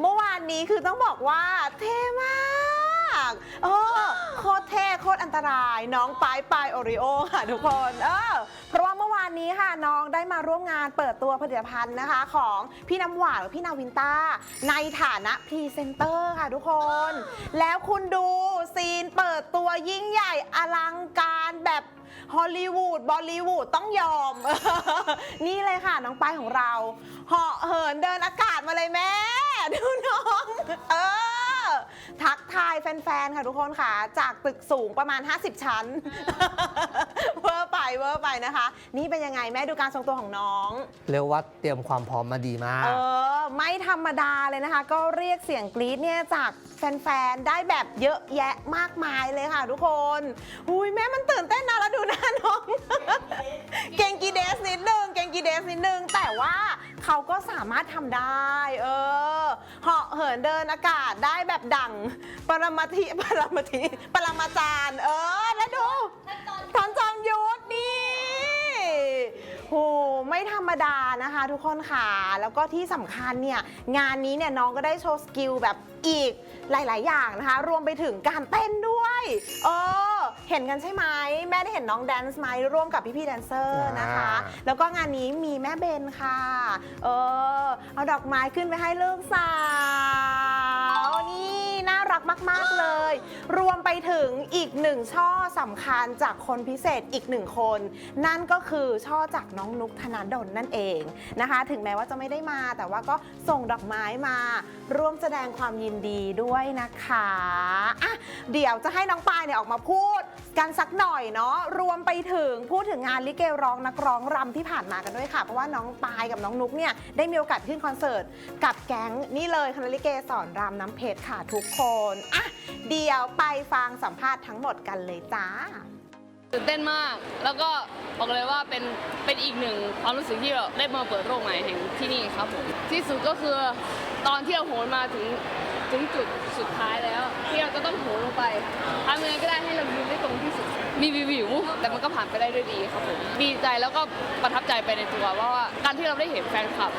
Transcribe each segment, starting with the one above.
เมื่อวานนี้คือต้องบอกว่าเท่มากเออโคตรเท่โคตรอันตราย น้องปายปายโอริโอค่ะทุกคนเออเพราะว่าเมื่อวานนี้ค่ะน้องได้มาร่วมงานเปิดตัวผลิตภัณฑ์นะคะ ของพี่น้ำหวานหรือพี่นาวินต้า ในฐานะพรีเซนเตอร์ค่ะทุกคน แล้วคุณดูซีนเปิดตัวยิ่งใหญ่อลังการแบบฮอลลีวูดบอลลีวูดต้องยอม นี่เลยค่ะน้องปายของเรา เหาะเหินเดินอากาศมาเลยแม่ ดูน้อง เออ ทักทายแฟนๆ ค่ะทุกคนค่ะ จากตึกสูงประมาณ 50 ชั้น เวอร์ไปเวอร์ไปนะคะ นี่เป็นยังไงแม่ดูการทรงตัวของน้อง เรียกว่าเตรียมความพร้อมมาดีมาก เออ ไม่ธรรมดาเลยนะคะ ก็เรียกเสียงกรี๊ดเนี่ยจากแฟนๆ ได้แบบเยอะแยะมากมายเลยค่ะทุกคนอุ้ยแม่มันตื่นเต้นนะแล้วดูหน้าน้อง เก่งกีเดสนิดนึง เก่งกีเดสนิดนึง แต่ว่าเขาก็สามารถทำได้ เออ เหาะเหินเดินอากาศได้แบบดังปรมาธิปรมาธิปรมาจารย์ เออ แล้วดูท่อนจอมยุทธนี่โหไม่ธรรมดานะคะทุกคนค่ะ แล้วก็ที่สำคัญเนี่ยงานนี้เนี่ยน้องก็ได้โชว์สกิลแบบอีกหลาย ๆ อย่างนะคะ รวมไปถึงการเต้นด้วย เออ เห็นกันใช่ไหมแม่ได้เห็นน้องแดนซ์ไหมร่วมกับพี่ๆแดนเซอร์นะคะอ่าแล้วก็งานนี้มีแม่เบนค่ะ เออเอาดอกไม้ขึ้นไปให้ลูกสาวนี่น่ารักมาก ๆ เลย รวมไปถึงอีกหนึ่งช่อสำคัญจากคนพิเศษอีกหนึ่งคน นั่นก็คือช่อจากน้องนุกธนาดลนั่นเองนะคะ ถึงแม้ว่าจะไม่ได้มาแต่ว่าก็ส่งดอกไม้มา ร่วมแสดงความยินดีด้วยนะคะอะเดี๋ยวจะให้น้องปายเนี่ยออกมาพูด กันสักหน่อยเนาะรวมไปถึงพูดถึงงานลิเกร้องนักร้องรำที่ผ่านมากันด้วยค่ะ เพราะว่าน้องปายกับน้องนุ๊กเนี่ยได้มีโอกาสขึ้นคอนเสิร์ตกับแก๊งนี่เลยคณะลิเกสอนรำน้ำเพชรค่ะทุกคนอะเดี๋ยวไปฟังสัมภาษณ์ทั้งหมดกันเลยจ้า ตื่นเต้นมาก แล้วก็บอกเลยว่าเป็นเป็นอีกหนึ่งความรู้สึกที่เราได้มาเปิดโลกใหม่แห่งที่นี่ครับผมที่สุดก็คือตอนที่เราโหนมาถึงถึงจุดสุดท้ายแล้ว ที่เราจะต้องโหนลงไปทำยังไงก็ได้ให้เรายืนได้ตรงที่สุด มีวิววิวแต่มันก็ผ่านไปได้ด้วยดีครับผมดีใจแล้วก็ประทับใจไปในตัวว่าว่าการที่เราได้เห็นแฟนคลับ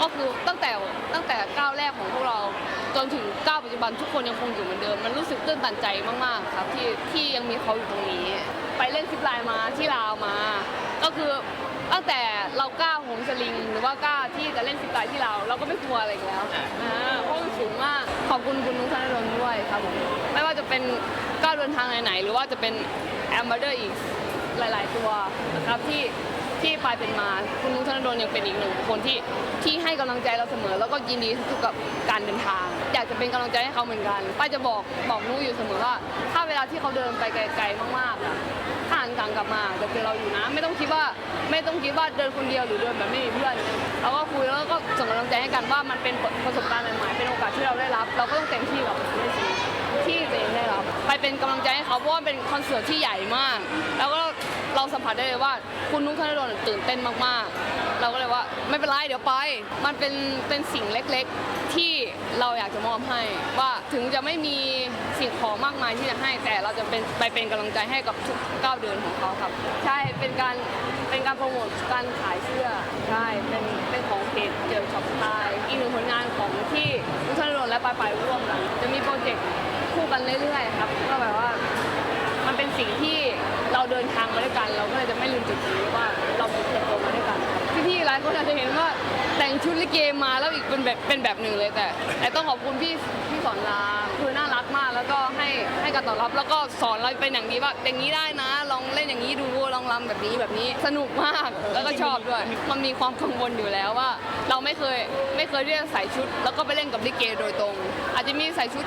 ก็คือตั้งแต่ตั้งแต่ก้าวแรกของพวกเราจนถึงก้าวปัจจุบันทุกคนยังคงอยู่เหมือนเดิม มันรู้สึกตื้นตันใจมากๆ ครับที่ที่ยังมีเขาอยู่ตรงนี้ ไปเล่นซิปไลน์มาที่ลาวมา ก็คือตั้งแต่เรากล้าโหงสลิง หรือว่ากล้าที่จะเล่นซิปไลน์ที่ลาวเราก็ไม่กลัวอะไรอีกแล้วอ่าเพราะมันสูงมากขอบคุณคุณนุ้งธนดลด้วยครับผมไม่ว่าจะเป็นก้าวเดินทางไหนๆหรือว่าจะเป็นแอมบ s เดอร์อีกหลาย ๆ ตัวนะครับที่ ที่ปายเป็นมา คุณนุ้งธนดลยังเป็นอีกหนึ่งคนที่ที่ให้กำลังใจเราเสมอ แล้วก็ยินดีทุกกับการเดินทาง อยากจะเป็นกำลังใจให้เขาเหมือนกันป้ายจะบอกบอกนุ้อยู่เสมอว่า ถ้าเวลาที่เขาเดินไปไกลๆมากๆอะถ้าหันกลังกลับมาจะเจอเราอยู่นะ ไม่ต้องคิดว่าไม่ต้องคิดว่าเดินคนเดียวหรือเดินแบบไม่มีเพื่อนเราก็คุยแล้วก็ส่งกำลังใจให้กันว่ามันเป็นประสบการณ์ใหม่ๆเป็นโอกาสที่เราได้รับ เราก็ต้องเต็มที่กับในสิ่งที่ตัวเองได้รับไปเป็นกำลังใจให้เขาเพราะว่าเป็นคอนเสิร์ตที่ใหญ่มาก แล้วก็ เราสัมผัสได้เลยว่าคุณนุ๊กธนดลตื่นเต้นมากๆ เราก็เลยว่าไม่เป็นไรเดี๋ยวไป มันเป็นเป็นสิ่งเล็กๆที่เราอยากจะมอบให้ ว่าถึงจะไม่มีสิ่งของมากมายที่จะให้ แต่เราจะเป็นไปเป็นกำลังใจให้กับทุกก้าวเดินของเขาครับ ใช่เป็นการเป็นการโปรโมทการขายเสื้อใช่เป็นเป็นของเพจเจอช็อปไทยอีกหนึ่งผลงานของที่ทุกท่านรนและปลายปลายร่วมกันจะมีโปรเจกต์คู่กันเรื่อยๆครับก็แบบว่า เป็นสิ่งที่เราเดินทางมาด้วยกัน เราก็เลยจะไม่ลืมจุดนี้ว่าเราเติบโตมาด้วยกันครับพี่ๆหลายคนอาจจะเห็นว่าแต่งชุดลิเกมาแล้วอีกเป็นแบบเป็นแบบหนึ่งเลยแต่แต่ต้องขอบคุณพี่พี่สอนรามคือน่ารักมากแล้วก็ให้ให้การตอบรับแล้วก็สอนเราเป็นอย่างดีว่าอย่างนี้ได้นะ ลองเล่นอย่างนี้ดูลองรำแบบนี้แบบนี้สนุกมากแล้วก็ชอบด้วย มันมีความกังวลอยู่แล้วว่า เราไม่เคยไม่เคยที่จะใส่ชุด แล้วก็ไปเล่นกับลิเกโดยตรง อาจจะมีใส่ชุด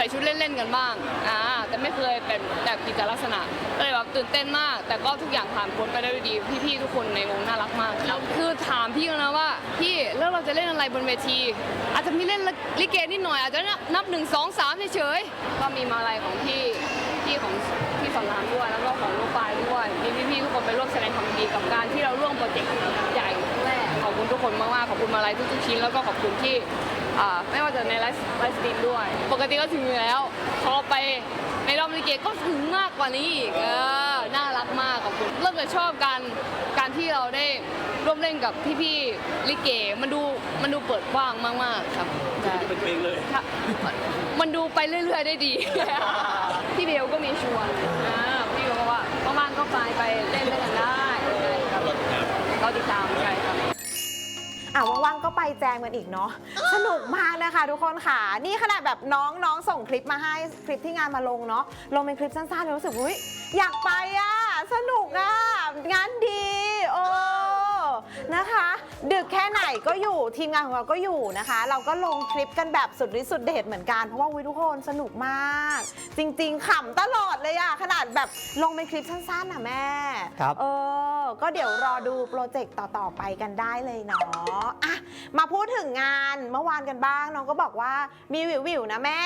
ส่ชุดเล่น ๆ กันบ้าง อ่า แต่ไม่เคยเป็นแบบกิจลักษณะ ก็เลยแบบตื่นเต้นมาก แต่ก็ทุกอย่างผ่านพ้นไปได้ด้วยดี พี่ๆ ทุกคนในวงน่ารักมากครับคือถามพี่นะว่า พี่แล้วเราจะเล่นอะไรบนเวที อาจจะมีเล่นลิเกนิดหน่อย อาจจะนับหนึ่งสองสามเฉยๆ ก็มีมาลัยของพี่ พี่ของพี่สอนรามด้วย แล้วก็ของลูกปลายด้วย คุณทุกคนมากๆขอบคุณมาลัยทุกๆชิ้นแล้วก็ขอบคุณที่อ่าไม่ว่าจะในไลฟ์ไลฟ์สตรีมด้วย ปกติก็ถึงอยู่แล้ว พอไปในรอบลิเกก็ถึงมากกว่านี้อีกเออน่ารักมากขอบคุณเริ่มจะชอบการการที่เราได้ร่วมเล่นกับพี่ๆลิเกมันดูมันดูเปิดกว้างมากๆครับใช่เป็นเพลงเลยครับมันดูไปเรื่อยๆได้ดีพี่เบลก็มีชวนอ่าพี่เบลบอกว่าว่างๆก็ไปไปเล่นด้วยกันได้ใช่ครับเราติดตามใช่ครับ อะว่างๆก็ไปแจมกันอีกเนาะสนุกมากนะคะทุกคนค่ะ นี่ขนาดแบบน้องน้องส่งคลิปมาให้คลิปที่งานมาลงเนาะลงเป็นคลิปสั้นๆเลยรู้สึกอุ้ยอยากไปอะสนุกอะงานดีโอ้นะคะ ดึกแค่ไหนก็อยู่ทีมงานของเราก็อยู่นะคะ เราก็ลงคลิปกันแบบสุดฤทธิ์สุดเดชเหมือนกันเพราะว่าอุ้ยทุกคนสนุกมาก จริง ๆขำตลอดเลยอะขนาดแบบลงเป็นคลิปสั้นๆน่ะแม่ครับ เออ ก็เดี๋ยวรอดูโปรเจกต์ต่อๆไปกันได้เลยเนาะอะมาพูดถึงงานเมื่อวานกันบ้าง น้องก็บอกว่ามีวิววิวๆนะแม่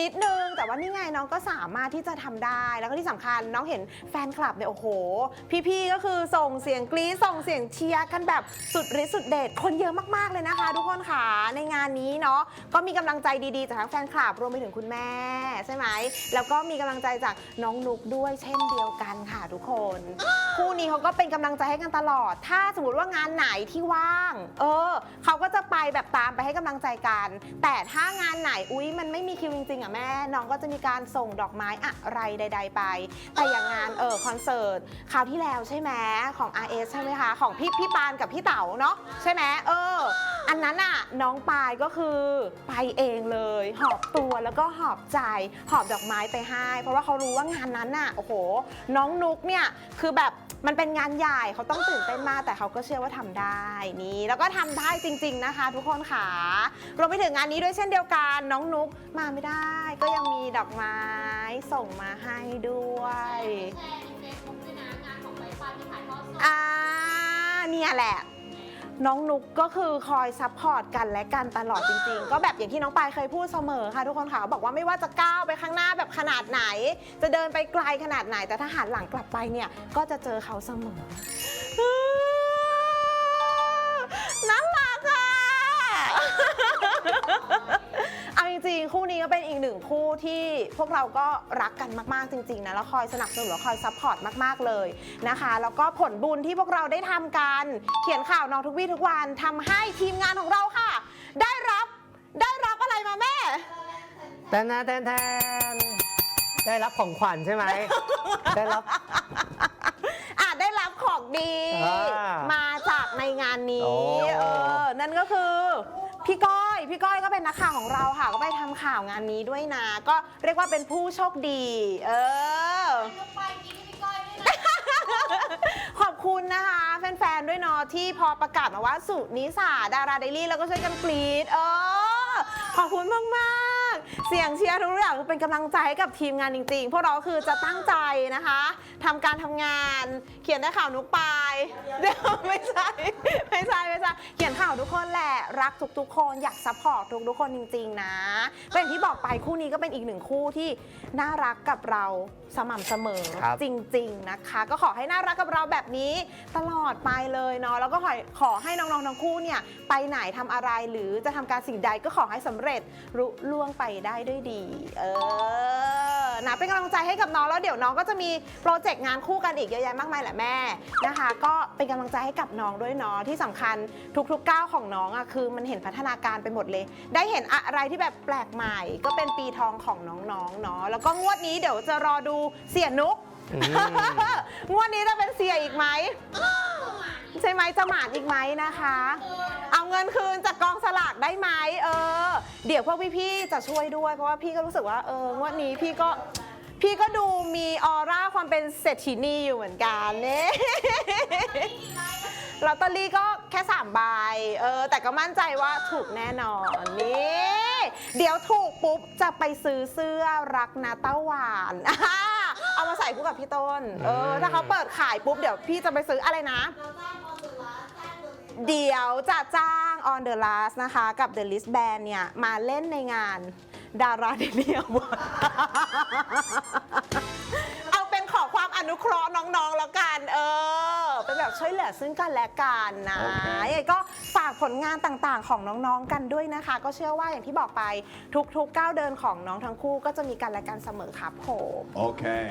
นิดนึงแต่ว่านี่ไงน้องก็สามารถที่จะทำได้แล้วก็ที่สำคัญน้องเห็นแฟนคลับเนี่ยโอ้โห พี่ๆก็คือส่งเสียงกรี๊ดส่งเสียงเชียร์กันแบบสุดฤทธิ์สุดเดชคนเยอะมากๆเลยนะคะ ทุกคนค่ะในงานนี้เนาะก็มีกำลังใจดีๆจากทั้งแฟนคลับรวมไปถึงคุณแม่ใช่ไหมแล้วก็มีกำลังใจจากน้องนุกด้วยเช่นเดียวกันค่ะทุกคน คู่นี้เขาก็เป็นกำลังใจให้กันตลอด ถ้าสมมติว่างานไหนที่ว่าง เออ เขาก็จะไปแบบตามไปให้กำลังใจกัน แต่ถ้างานไหน อุ๊ย มันไม่มีคิวจริงๆอะแม่ น้องก็จะมีการส่งดอกไม้อะไรใด ๆ ไป แต่อย่างงาน เออคอนเสิร์ต คราวที่แล้วใช่ไหมของ RS ใช่ไหมคะ ของพี่พี่ปานกับพี่เต๋าเนาะใช่ไหมเออ อันนั้นอะน้องปายก็คือไปเองเลย หอบตัวแล้วก็หอบใจ หอบดอกไม้ไปให้ เพราะว่าเขารู้ว่างานนั้นน่ะโอ้โห น้องนุกเนี่ยคือแบบมันเป็นงานใหญ่เขาต้องตื่นเต้นมากแต่เขาก็เชื่อว่าทำได้นี่แล้วก็ทำได้จริง ๆนะคะ ทุกคนค่ะ รวมไปถึงงานนี้ด้วยเช่นเดียวกันน้องนุกมาไม่ได้ ก็ยังมีดอกไม้ส่งมาให้ด้วยอ่า เนี่ยแหละ น้องนุกก็คือคอยซัพพอร์ตกันและกันตลอดจริงๆ ก็แบบอย่างที่น้องปายเคยพูดเสมอค่ะทุกคนค่ะบอกว่าไม่ว่าจะก้าวไปข้างหน้าแบบขนาดไหน จะเดินไปไกลขนาดไหน แต่ถ้าหันหลังกลับไปเนี่ยก็จะเจอเขาเสมอ จริงๆคู่นี้ก็เป็นอีกหนึ่งคู่ที่พวกเราก็รักกันมากๆจริงๆนะแล้วคอยสนับสนุนแล้วคอยซัพพอร์ตมากๆเลยนะคะ แล้วก็ผลบุญที่พวกเราได้ทำกันเขียนข่าวน้องทุกวี่ทุกวันทำให้ทีมงานของเราค่ะ ได้รับได้รับอะไรมาแม่แทนแทนแทนได้รับของขวัญใช่ไหม ได้รับอะได้รับของดี อ่ามาจากในงานนี้ โอ้ เออ นั่นก็คือ พี่ก้อย พี่ก้อยก็เป็นนักข่าวของเราค่ะ ก็ไปทำข่าวงานนี้ด้วยนะ ก็เรียกว่าเป็นผู้โชคดี เออขอบคุณนะคะ แฟน ๆ ด้วยเนาะที่พอประกาศมาว่าสุนิสาดาราเดลี่แล้วก็ช่วยกันกรีด เออ ขอบคุณมากๆ เสียงเชียร์ทุกอย่างเป็นกำลังใจให้กับทีมงานจริง ๆ พวกเราคือจะตั้งใจนะคะทำการทำงาน เขียนได้ข่าวนุกปา เดี๋ยวไม่ใช่ไม่ใช่ไม่ใช่เขียนข่าวทุกคนแหละรักทุกๆคนอยากซัพพอร์ตทุกๆคนจริง ๆ นะก็อย่างที่บอกไปคู่นี้ก็เป็นอีกหนึ่งคู่ที่น่ารักกับเราสม่ำเสมอครับ จริง ๆนะคะ ก็ขอให้น่ารักกับเราแบบนี้ตลอดไปเลยเนาะแล้วก็ขอขอให้น้องๆทั้งคู่เนี่ยไปไหนทำอะไรหรือจะทำการสิ่งใดก็ขอให้สำเร็จรุล่วงไปได้ด้วยดี เออ นะเป็นกำลังใจให้กับน้องแล้วเดี๋ยวน้องก็จะมีโปรเจกต์งานคู่กันอีกเยอะแยะมากมายแหละแม่นะคะ ก็เป็นกำลังใจให้กับน้องด้วยเนาะที่สำคัญทุกๆก้าวของน้องอะคือมันเห็นพัฒนาการไปหมดเลย ได้เห็นอะไรที่แบบแปลกใหม่ ก็เป็นปีทองของน้องๆเนาะแล้วก็งวดนี้เดี๋ยวจะรอดูเสียนุกอืมงวดนี้จะเป็นเสียอีกไหม ใช่ไหมจะหมานอีกไหมนะคะ เอาเงินคืนจากกองสลากได้ไหมเออ เดี๋ยวพวกพี่ๆจะช่วยด้วย เพราะว่าพี่ก็รู้สึกว่าเอองวดนี้พี่ก็พี่ก็ดูมีออร่าความเป็นเศรษฐีนีอยู่เหมือนกันเนี่ยลอตเตอรี่ก็แค่3ใบเออ แต่ก็มั่นใจว่าถูกแน่นอนนี่เดี๋ยวถูกปุ๊บจะไปซื้อเสื้อรักนาเต้าหวานเอามาใส่คู่กับพี่ต้น เออ ถ้าเขาเปิดขายปุ๊บเดี๋ยวพี่จะไปซื้ออะไรนะ เดี๋ยวจะจ้าง On the Last นะคะ กับ The List Band เนี่ย มาเล่นในงานดาราเดเนียเอาเป็นขอความอนุเคราะห์น้องๆแล้วกัน เออ เป็นแบบช่วยเหลือซึ่งกันและกันนะโอเค ยังไงก็ฝากผลงานต่างๆ ของน้องๆกันด้วยนะคะ ก็เชื่อว่าอย่างที่บอกไปทุกๆก้าวเดินของน้องทั้งคู่ก็จะมีกันและกันเสมอครับผม Okay.